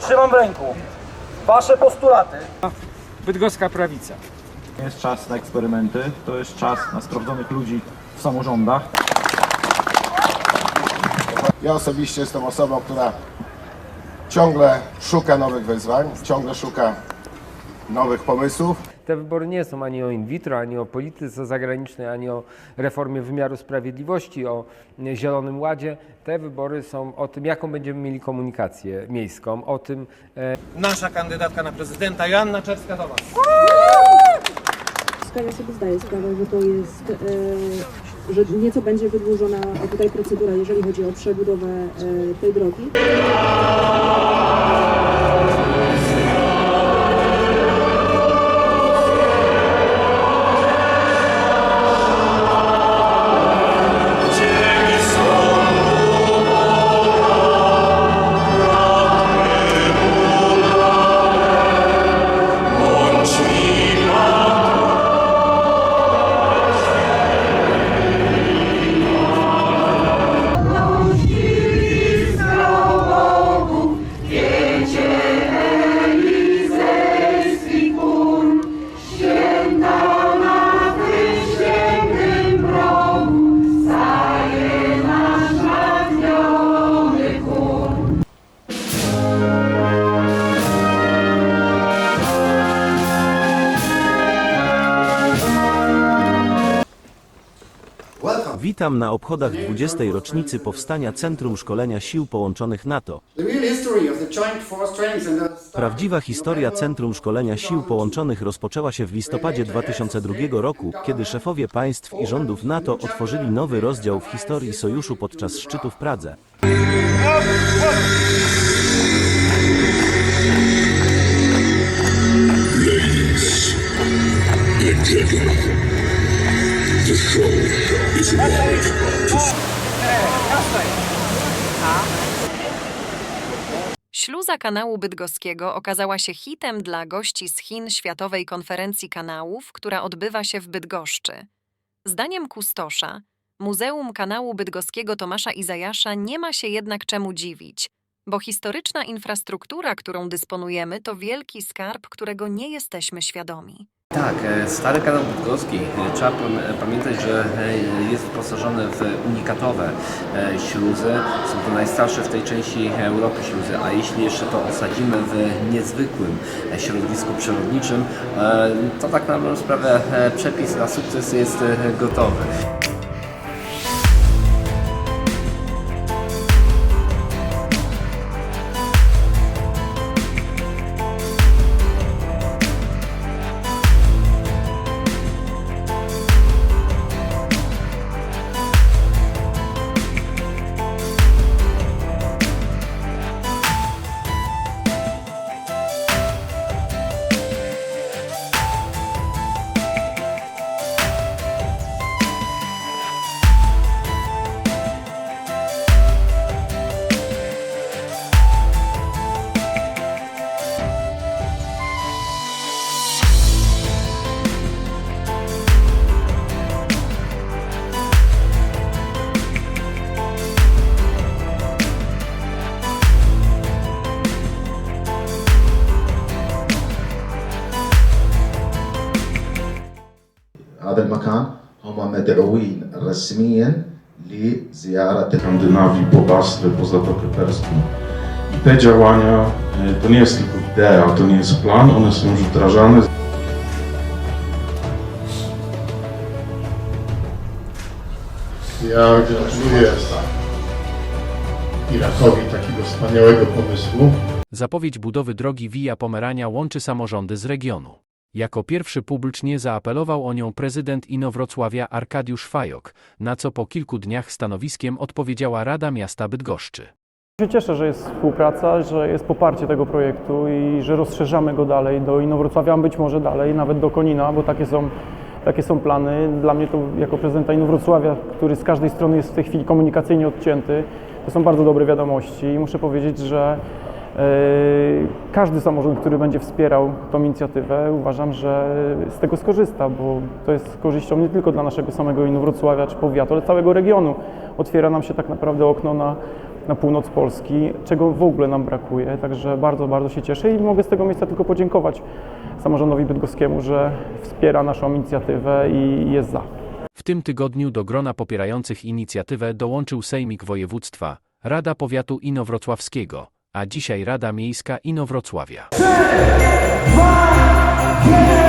Trzymam w ręku wasze postulaty. Bydgoska prawica. To jest czas na eksperymenty, to jest czas na sprawdzonych ludzi w samorządach. Ja osobiście jestem osobą, która ciągle szuka nowych wyzwań, ciągle szuka nowych pomysłów. Te wybory nie są ani o in vitro, ani o polityce zagranicznej, ani o reformie wymiaru sprawiedliwości, o e, Zielonym Ładzie. Te wybory są o tym, jaką będziemy mieli komunikację miejską, o tym, Nasza kandydatka na prezydenta Joanna Czerska do Was. Ja sobie zdaję sprawę, że to jest, e, że nieco będzie wydłużona tutaj procedura, jeżeli chodzi o przebudowę e, tej drogi. Witam na obchodach 20. rocznicy powstania Centrum Szkolenia Sił Połączonych NATO. The the Prawdziwa historia Centrum Szkolenia Sił Połączonych rozpoczęła się w listopadzie 2002 roku, kiedy szefowie państw i rządów NATO otworzyli nowy rozdział w historii sojuszu podczas szczytu w Pradze. Śluza kanału bydgoskiego okazała się hitem dla gości z Chin Światowej Konferencji Kanałów, która odbywa się w Bydgoszczy. Zdaniem kustosza, Muzeum Kanału Bydgoskiego Tomasza Izajasza nie ma się jednak czemu dziwić, bo historyczna infrastruktura, którą dysponujemy, to wielki skarb, którego nie jesteśmy świadomi. Tak, e, stary kanał bydgoski. E, Trzeba pam- pamiętać, że e, jest wyposażony w unikatowe e, śluzy. Są to najstarsze w tej części Europy śluzy, a jeśli jeszcze to osadzimy w niezwykłym e, środowisku przyrodniczym, e, to tak na dobrą sprawę e, przepis na sukces jest e, gotowy. هم مدعوين رسميا لزيارة Skandynawii, po Bastry, po Zatokę Perską. I te działania e, to nie jest tylko idea, to nie jest plan, one są już wdrażane. Ja gratuluję Irakowi takiego wspaniałego pomysłu. Zapowiedź budowy drogi Via Pomerania łączy samorządy z regionu. Jako pierwszy publicznie zaapelował o nią prezydent Inowrocławia Arkadiusz Fajok, na co po kilku dniach stanowiskiem odpowiedziała Rada Miasta Bydgoszczy. się cieszę, że jest współpraca, że jest poparcie tego projektu i że rozszerzamy go dalej do Inowrocławia, być może dalej, nawet do Konina, bo takie są, takie są plany. Dla mnie to jako prezydenta Inowrocławia, który z każdej strony jest w tej chwili komunikacyjnie odcięty, to są bardzo dobre wiadomości i muszę powiedzieć, że Każdy samorząd, który będzie wspierał tą inicjatywę, uważam, że z tego skorzysta, bo to jest korzyścią nie tylko dla naszego samego Inowrocławia czy powiatu, ale całego regionu. Otwiera nam się tak naprawdę okno na, na północ Polski, czego w ogóle nam brakuje. Także bardzo, bardzo się cieszę i mogę z tego miejsca tylko podziękować samorządowi bydgoskiemu, że wspiera naszą inicjatywę i jest za. W tym tygodniu do grona popierających inicjatywę dołączył Sejmik Województwa, Rada Powiatu Inowrocławskiego, a dzisiaj Rada Miejska Inowrocławia. Trzy, dwa, jeden.